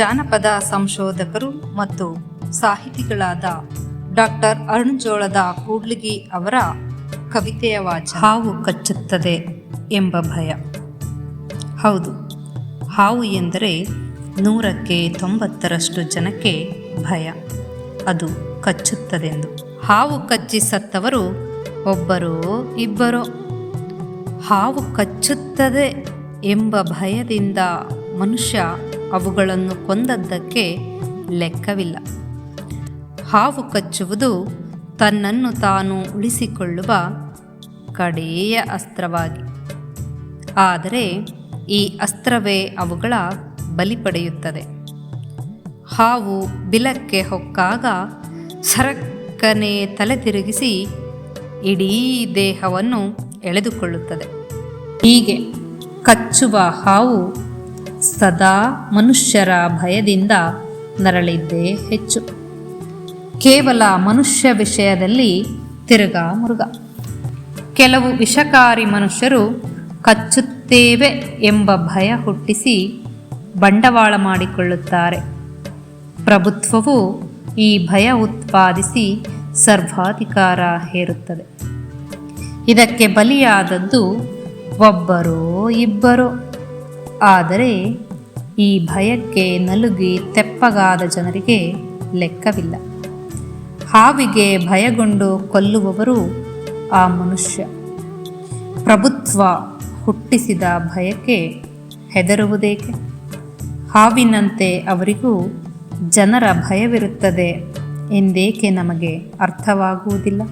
ಜಾನಪದ ಸಂಶೋಧಕರು ಮತ್ತು ಸಾಹಿತಿಗಳಾದ ಡಾಕ್ಟರ್ ಅರುಣ್ ಜೋಳದ ಕೂಡ್ಲಿಗಿ ಅವರ ಕವಿತೆಯ ವಾಚ ಹಾವು ಕಚ್ಚುತ್ತದೆ ಎಂಬ ಭಯ. ಹೌದು, ಹಾವು ಎಂದರೆ ನೂರಕ್ಕೆ ತೊಂಬತ್ತರಷ್ಟು ಜನಕ್ಕೆ ಭಯ. ಅದು ಕಚ್ಚುತ್ತದೆಂದು. ಹಾವು ಕಚ್ಚಿ ಸತ್ತವರು ಒಬ್ಬರೋ ಇಬ್ಬರೋ. ಹಾವು ಕಚ್ಚುತ್ತದೆ ಎಂಬ ಭಯದಿಂದ ಮನುಷ್ಯ ಅವುಗಳನ್ನು ಕೊಂದದ್ದಕ್ಕೆ ಲೆಕ್ಕವಿಲ್ಲ. ಹಾವು ಕಚ್ಚುವುದು ತನ್ನನ್ನು ತಾನು ಉಳಿಸಿಕೊಳ್ಳುವ ಕಡೆಯ ಅಸ್ತ್ರವಾಗಿ. ಆದರೆ ಈ ಅಸ್ತ್ರವೇ ಅವುಗಳ ಬಲಿ ಪಡೆಯುತ್ತದೆ. ಹಾವು ಬಿಲಕ್ಕೆ ಹೊಕ್ಕಾಗ ಸರಕ್ಕನೆ ತಲೆ ತಿರುಗಿಸಿ ಇಡೀ ದೇಹವನ್ನು ಎಳೆದುಕೊಳ್ಳುತ್ತದೆ. ಹೀಗೆ ಕಚ್ಚುವ ಹಾವು ಸದಾ ಮನುಷ್ಯರ ಭಯದಿಂದ ನರಳಿದ್ದೇ ಹೆಚ್ಚು. ಕೇವಲ ಮನುಷ್ಯ ವಿಷಯದಲ್ಲಿ ತಿರುಗಾ ಮುರುಗ. ಕೆಲವು ವಿಷಕಾರಿ ಮನುಷ್ಯರು ಕಚ್ಚುತ್ತೇವೆ ಎಂಬ ಭಯ ಹುಟ್ಟಿಸಿ ಬಂಡವಾಳ ಮಾಡಿಕೊಳ್ಳುತ್ತಾರೆ. ಪ್ರಭುತ್ವವು ಈ ಭಯ ಉತ್ಪಾದಿಸಿ ಸರ್ವಾಧಿಕಾರ ಹೇರುತ್ತದೆ. ಇದಕ್ಕೆ ಬಲಿಯಾದದ್ದು ಒಬ್ಬರೋ ಇಬ್ಬರೋ. ಆದರೆ ಈ ಭಯಕ್ಕೆ ನಲುಗಿ ತೆಪ್ಪಗಾದ ಜನರಿಗೆ ಲೆಕ್ಕವಿಲ್ಲ. ಹಾವಿಗೆ ಭಯಗೊಂಡು ಕೊಲ್ಲುವವರು ಆ ಮನುಷ್ಯ. ಪ್ರಭುತ್ವ ಹುಟ್ಟಿಸಿದ ಭಯಕ್ಕೆ ಹೆದರುವುದೇಕೆ? ಹಾವಿನಂತೆ ಅವರಿಗೂ ಜನರ ಭಯವಿರುತ್ತದೆ ಎಂದೇಕೆ ನಮಗೆ ಅರ್ಥವಾಗುವುದಿಲ್ಲ?